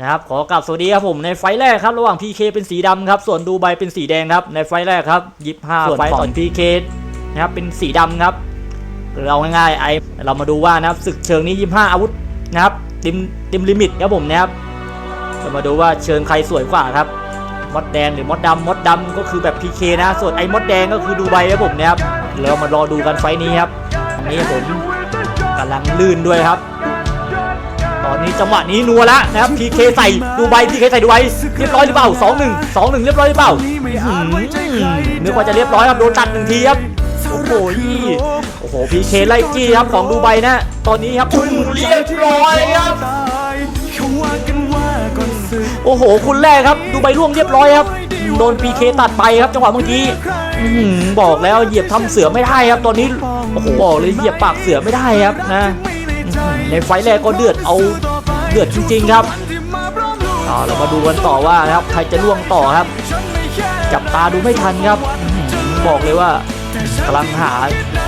นะครับขอกลับสวัสดีครับผมในไฟล์แรกครับระหว่าง PK เป็นสีดำครับส่วนดูไบเป็นสีแดงครับในไฟล์แรกครับยิบห้าส่วนไฟล์ของ PK นะครับเป็นสีดำครับเราง่ายๆไอเรามาดูว่านะครับศึกเชิงนี้ยิบห้าอาวุธนะครับเต็มเต็มลิมิตครับผมนะครับเรามาดูว่าเชิงใครสวยกว่าครับมดแดงหรือมดดำมดดำก็คือแบบ PK นะ ส่วนไอ้มดแดงก็คือดูไบครับผมนะครับเรามารอดูกันไฟล์นี้ครับอันนี้ผมกำลังลื่นด้วยครับ ตอนนี้จังหวะนี้นัวละนะครับ PK ใส่ดูไบ PK ใส่ดูไบเรียบร้อยหรือเปล่า2 1 2 1 เรียบร้อยหรือเปล่าอื้อหือนึกว่าจะเรียบร้อยครับโดนตัดหนึ่งทีครับโอ้โหโอ้โห PK ไล่จี้ครับของดูไบนะ ตอนนี้ครับคุณเรียบร้อยครับโอ้โหคุณแรกครับ ดูไบร่วงเรียบร้อยครับโดน PK ตัดไปครับจังหวะเมื่อกี้อื้อหือบอกแล้วเหยียบทำเสือไม่ได้ครับ ตอนนี้โอ้โหบอกเลยเหยียบปากเสือไม่ได้ครับนะอื้อหือ ในไฟแรกก็เดือดเอาเดือดจริง ๆ ครับอ่าเรามาดูกันต่อว่านะครับใครจะล่วงต่อครับ จับตาดูไม่ทันครับ บอกเลยว่ากำลังหา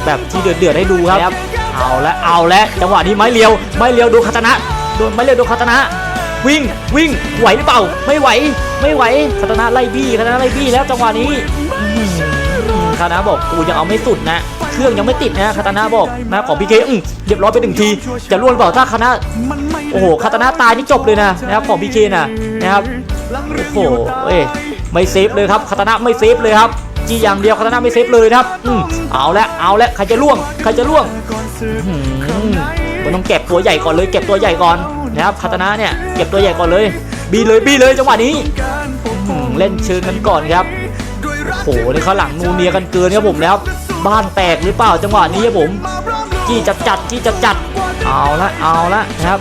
แบบที่เดือดเดือดให้ดูครับเอาและเอาและจังหวะนี้ไม้เลียว ไม้เลียวโดนคาตนะโดนไม้เลียวโดนคาตนะวิ่งวิ่งไหวหรือเปล่า ไม่ไหว ไม่ไหวคาตนะไล่บี้คาตนะไล่บี้แล้วจังหวะนี้าตนะบอกกูยังเอาไม่สุดนะ เครื่องยังไม่ติดนะคาตนะบอกนะของพีเคเรียบร้อยไปหนึ่งที จะล่วงหรือเปล่าถ้าคาตนะโอ้โหคาตานาตายนี่จบเลยนะนะครับของพีเคนะนะครับโอ้โหเอ้ไม่เซฟเลยครับคาตานาไม่เซฟเลยครับจีอย่างเดียวคาตานาไม่เซฟเลยครับอืมเอาละเอาละใครจะล่วงใครจะล่วงมันต้องเก็บตัวใหญ่ก่อนเลย เก็บตัวใหญ่ก่อนนะครับคาตานาเนี่ยเก็บตัวใหญ่ก่อนเลยบีเลยบีเลยจังหวะนี้เล่นเชิงกันก่อนครับ โหนี่เขาหลังนูเนียกันเกินครับผมนะครับบ้านแตกหรือเปล่าจังหวะนี้ครับผมจี้จัดจัดจี้จัดจัดเอาละเอาละนะครับ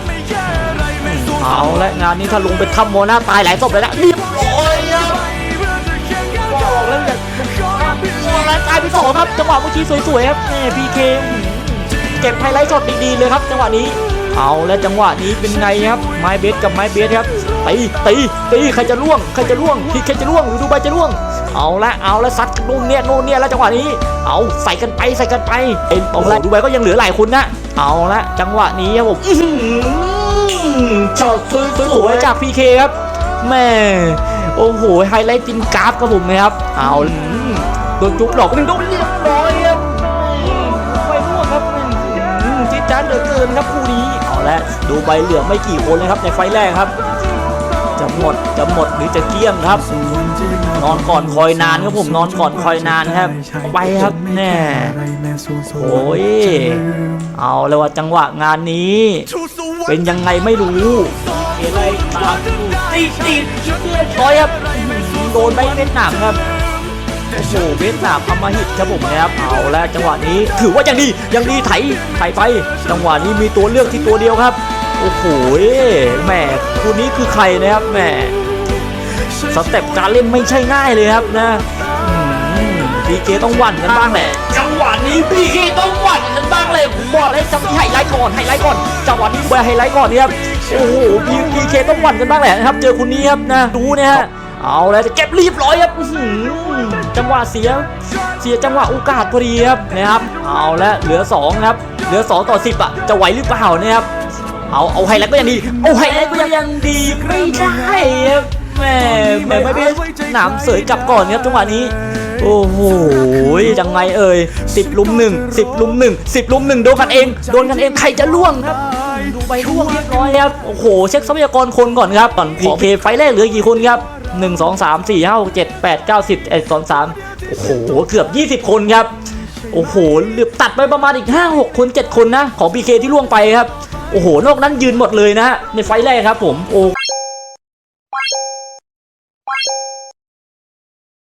เอาละงานนี้ถ้าลงไปทำโมนาตายหลายศพเลยนะเรียบร้อยครับบอกแล้วอย่าโมนาตายไปสองครับจังหวะเมื่อกี้สวยๆครับแม่พีเคเก็บไฮไลท์ช็อตดีๆเลยครับ จังหวะนี้ เอาแล้วจังหวะนี้เป็นไงครับไม้เบสกับไม้เบสครับตีตีตีใครจะล่วงใครจะล่วงพีเคจะล่วงหรือดูใบจะล่วง เอาละเอาละซัดกันนู่นเนี่ยนู่นเนี่ยแล้วจังหวะนี้ เอาใส่กันไปใส่กันไปเอ็นตรงแรกดูใบก็ยังเหลือหลายคนนะเอาละจังหวะนี้ครับผมอื้อหือช็อตสวยๆจากพีเคครับแม่โอ้โหไฮไลท์ตินกราฟครับผมนะครับเอาอืมโดนจุกหลอกหนึ่งโดนเรียบร้อยครับ ดจ้าดเหลือเกินครับคู่นี้เอาละดูใบเหลือไม่กี่คนเลยครับในไฟแรกครับ จะหมดจะหมดหรือจะเกลี้ยงครับ นอนก่อนคอยนานครับผมนอนก่อนคอยนานครับไปครับแน่โอ้ยเอาเลยว่าจังหวะงานนี้ เป็นยังไงไม่รู้เออะไรตามติดติดเรียบร้อยครับโดนใบเวียดนามครับ โอ้โหเวียดนามอำมหิตครับผมนะครับเอาแล้วจังหวะนี้ถือว่ายังดียังดีไถไถไป จังหวะนี้มีตัวเลือกที่ตัวเดียวครับ โอ้โหแหมคู่นี้คือใครนะครับแหมสเต็ปการเล่นไม่ใช่ง่ายเลยครับนะพีเคต้องหวั่นกันบ้างแหละจังหวะนี้พีเคต้องหวั่นกันบ้างเลยผมบอกเลยจังหวะนี้ไฮไลท์ก่อนไฮไลท์ก่อนจังหวะนี้ไปไฮไลท์ก่อนนี่ครับโอ้โหพีพีเคต้องหวั่นกันบ้างแหละนะครับ เจอคนนี้ครับนะดูนะฮะ เอาแล้วจะเก็บรีบร้อยครับจังหวะเสียเสียจังหวะโอกาสพอดีครับนะครับ เอาแล้วเหลือสองครับเหลือสองต่อสิบอะจะไหวหรือเปล่านี่ครับเอาเอาไฮไลท์ก็ยังดีเอาไฮไลท์ก็ยังดีไม่ได้ครับแม่แม่ไม่เป็นหนามเสยกลับก่อนครับจังหวะนี้โอ้โหยังไงเอ่ยสิบลุมหนึ่งสิบลุมหนึ่งสิบลุมหนึ่งโดนกันเอง โดนกันเองใครจะล่วงครับ ดูไปล่วงเรียบร้อยครับ โอ้โห เช็คทรัพยากรคนก่อนครับก่อนพีเคไฟแรกเหลือกี่คนครับ หนึ่งสองสามสี่ห้าหกเจ็ดแปดเก้าสิบเอ็ดสองสามโอ้โห เกือบยี่สิบคนครับ โอ้โหเหลือตัดไปประมาณอีก 5 6 คน 7 คนนะ ของ PK ที่ล่วงไปครับ โอ้โห นอกนั้นยืนหมดเลยนะฮะในไฟแรกครับผมโอ้